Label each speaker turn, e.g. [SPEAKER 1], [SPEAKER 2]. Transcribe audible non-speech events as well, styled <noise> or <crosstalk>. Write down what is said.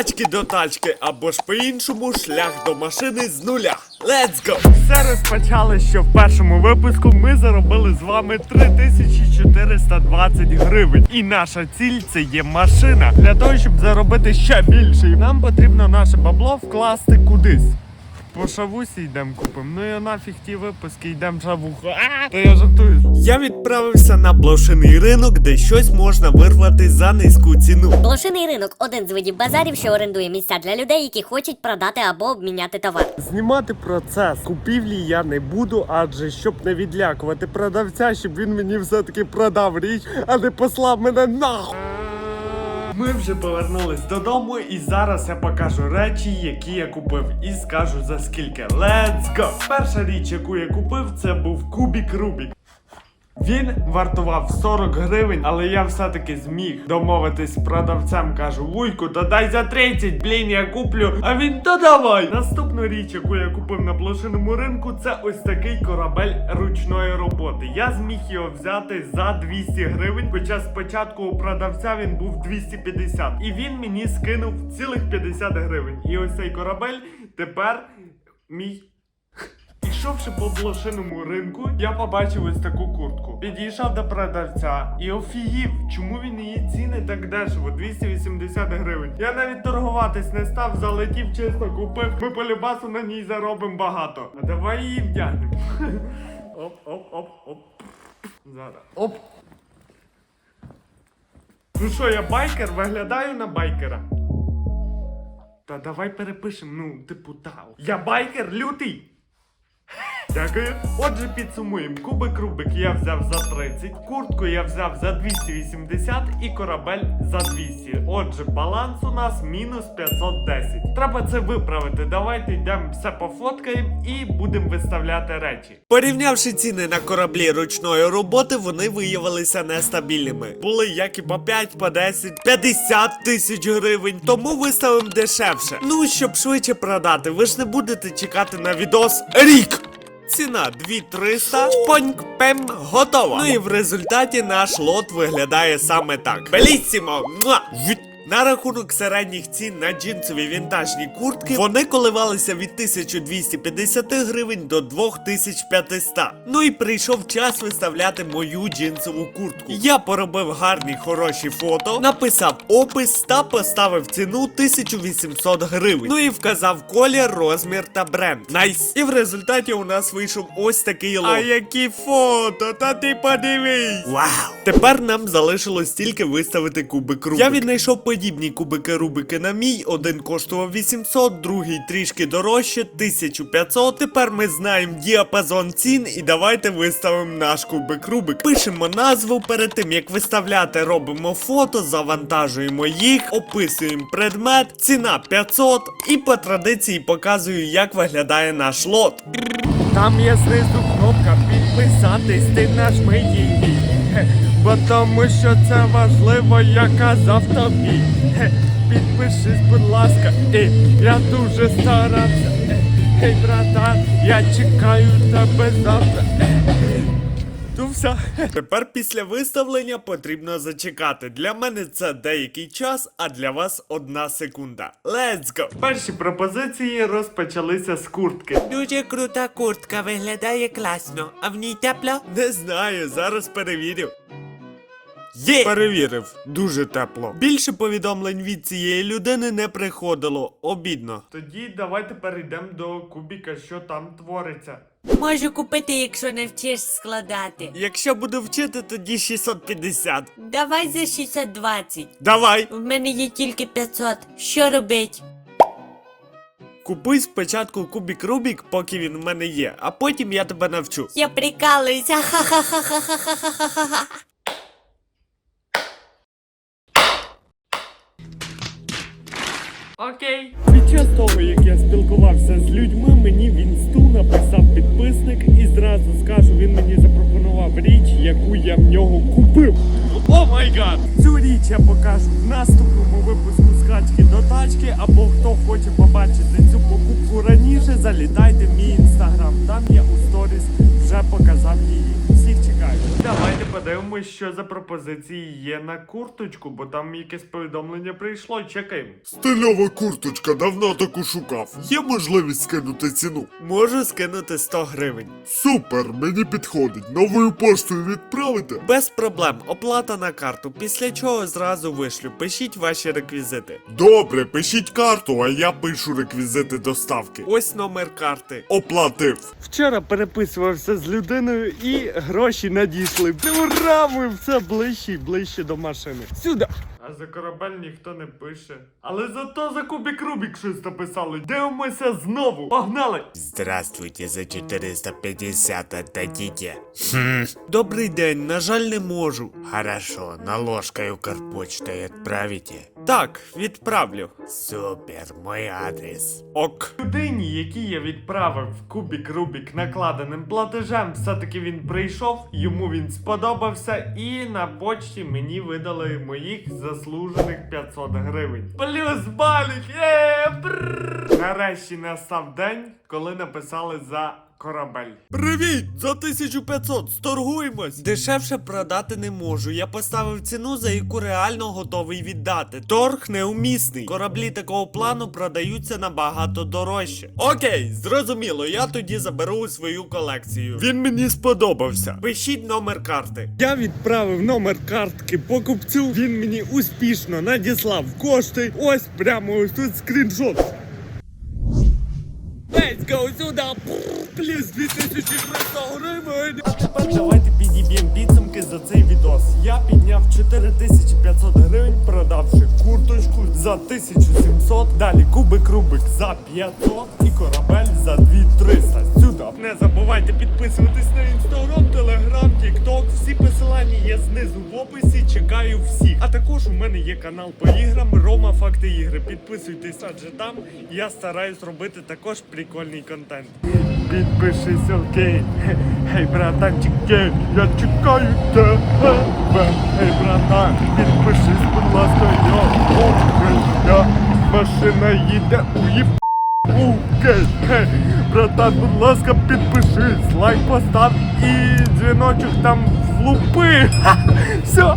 [SPEAKER 1] скачки до тачки, або ж по-іншому шлях до машини з нуля. Let's go!
[SPEAKER 2] Все розпочали, що в першому випуску ми заробили з вами 3420 гривень. І наша ціль це є машина. Для того, щоб заробити ще більше, нам потрібно наше бабло вкласти кудись. По шавусі йдемо купимо. Ну і нафіг ті випуски, йдемо шавуху. А, то я жартую.
[SPEAKER 1] Я відправився на блошиний ринок, де щось можна вирвати за низьку ціну.
[SPEAKER 3] Блошиний ринок один з видів базарів, що орендує місця для людей, які хочуть продати або обміняти товар.
[SPEAKER 2] Знімати процес купівлі я не буду, адже щоб не відлякувати продавця, щоб він мені все-таки продав річ, а не послав мене нахуй. Ми вже повернулись додому, і зараз я покажу речі, які я купив, і скажу за скільки. Let's go! Перша річ, яку я купив, це був кубік Рубік. Він вартував 40 гривень, але я все-таки зміг домовитись з продавцем. Кажу, вуйку, то дай за 30, блін, я куплю. А він то давай. Наступну річ, яку я купив на блошиному ринку, це ось такий корабель ручної роботи. Я зміг його взяти за 200 гривень, хоча спочатку у продавця він був 250. І він мені скинув цілих 50 гривень. І ось цей корабель тепер мій. Ішовши по блошиному ринку, я побачив ось таку куртку. Підійшов до продавця і офігів, чому він її ціни так дешево, 280 гривень. Я навіть торгуватись не став, залетів, чесно купив. Ми по любасу на ній заробимо багато. А давай її вдягнемо. <laughs> Оп, оп, оп, оп. Зараз. Оп. Ну що, я байкер, виглядаю на байкера. Та давай перепишемо, ну, типу, та. Я байкер лютий. Дякую. Отже, підсумуємо. Кубик Рубик я взяв за 30, куртку я взяв за 280 і корабель за 200. Отже, баланс у нас мінус 510. Треба це виправити. Давайте йдемо все пофоткаємо і будемо виставляти речі.
[SPEAKER 1] Порівнявши ціни на кораблі ручної роботи, вони виявилися нестабільними. Були як і по 5, по 10, 50 тисяч гривень, тому виставимо дешевше. Ну, щоб швидше продати, ви ж не будете чекати на відос рік. Ціна 2300, шпоньк, пем, готова. Ну і в результаті наш лот виглядає саме так. Белісімо! На рахунок середніх цін на джинсові вінтажні куртки вони коливалися від 1250 гривень до 2500. Ну і прийшов час виставляти мою джинсову куртку. Я поробив гарні хороші фото, написав опис та поставив ціну 1800 гривень. Ну і вказав колір, розмір та бренд. Найс. І в результаті у нас вийшов ось такий лот.
[SPEAKER 2] А які фото, та ти подивись!
[SPEAKER 1] Вау! Тепер нам залишилось тільки виставити кубик Рубик. Я віднайшов подібні кубики Рубики на мій. Один коштував 800, другий трішки дорожче, 1500. Тепер ми знаємо діапазон цін і давайте виставимо наш кубик Рубик. Пишемо назву перед тим як виставляти, робимо фото, завантажуємо їх, описуємо предмет, ціна 500 і по традиції показую, як виглядає наш лот.
[SPEAKER 2] Там є знизу кнопка підписатись, ти нажми її. Бо тому що це важливо, я казав тобі. Хе, Підпишись, будь ласка, і я дуже старався. Гей, братан, я чекаю тебе завтра. Е, Ну.
[SPEAKER 1] Тепер після виставлення потрібно зачекати. Для мене це деякий час, а для вас одна секунда. Let's go!
[SPEAKER 2] Перші пропозиції розпочалися з куртки.
[SPEAKER 1] Дуже крута куртка, виглядає класно. А в ній тепло? Не знаю, зараз перевірю. Є! Перевірив, дуже тепло. Більше повідомлень від цієї людини не приходило. Обідно.
[SPEAKER 2] Тоді давайте перейдемо до кубіка, що там твориться.
[SPEAKER 4] Можу купити, якщо не вчиш складати.
[SPEAKER 1] Якщо буду вчити, тоді 650.
[SPEAKER 4] Давай за 620.
[SPEAKER 1] Давай!
[SPEAKER 4] В мене є тільки 500. Що робить?
[SPEAKER 1] Купуй спочатку кубік Рубік, поки він в мене є, а потім я тебе навчу.
[SPEAKER 4] Я прикалуюся. Ха-ха-ха-ха-ха-ха-ха.
[SPEAKER 2] Окей. Під час того, як я спілкувався з людьми, мені в інсту написав підписник і зразу скажу, він мені запропонував річ, яку я в нього купив. О май гад! Цю річ я покажу в наступному випуску скачки до тачки, або хто хоче побачити цю покупку раніше, залітайте в мій інстаграм. Там я у сторіс вже показав її. Подивимось, що за пропозиції є на курточку, бо там якесь повідомлення прийшло. Чекаємо.
[SPEAKER 5] Стильова курточка, давно таку шукав. Є можливість скинути ціну.
[SPEAKER 1] Можу скинути 100 гривень.
[SPEAKER 5] Супер, мені підходить. Новою поштою відправите.
[SPEAKER 1] Без проблем, оплата на карту, після чого зразу вишлю. Пишіть ваші реквізити.
[SPEAKER 5] Добре, пишіть карту, а я пишу реквізити доставки.
[SPEAKER 1] Ось номер карти.
[SPEAKER 5] Оплатив.
[SPEAKER 2] Вчора переписувався з людиною і гроші надійшли. Ура! Все ближче і ближче до машини. Сюди! А за корабель ніхто не пише. Але зато за кубік Рубік щось написали. Дивимося знову. Погнали!
[SPEAKER 1] Здравствуйте, за 450 отдадите. Хм. Добрий день, на жаль, не можу. Хорошо, наложкою Укрпочтой отправите? Так, відправлю. Супер, мой адрес. Ок.
[SPEAKER 2] Людині, якій я відправив кубік Рубік накладеним платежем, все-таки він прийшов, йому він сподобався, і на почті мені видали моїх заслужених 500 гривень. Плюс балік! Нарешті настав день, коли написали за корабель.
[SPEAKER 1] Привіт! За 1500 сторгуємось! Дешевше продати не можу. Я поставив ціну, за яку реально готовий віддати. Торг неумісний. Кораблі такого плану продаються набагато дорожче. Окей, зрозуміло, я тоді заберу свою колекцію. Він мені сподобався. Пишіть номер карти.
[SPEAKER 2] Я відправив номер картки покупцю. Він мені успішно надіслав кошти. Ось прямо ось тут скріншот. Go сюди! Плюс 2300 гривень! А тепер давайте підіб'ємо підсумки за цей відос. Я підняв 4500 гривень, продавши курточку за 1700, далі кубик Рубик за 500 і корабель за 2300. Сюди. Не забувайте підписуватись на інстаграм, телеграм, тікток. Всі посилання є знизу в описі. Чекаю всіх. А також у мене є канал по іграм Рома Факти ігри. Підписуйтесь, адже там я стараюсь робити також прикольний контент. Підпишись, окей. Гей, братанчик, я чекаю тебе. Гей, братан, підпишись, будь ласка, я окей, я машина їде у їб... Окей, гей, братан, будь ласка, підпишись, лайк постав і дзвіночок там влупи. Все.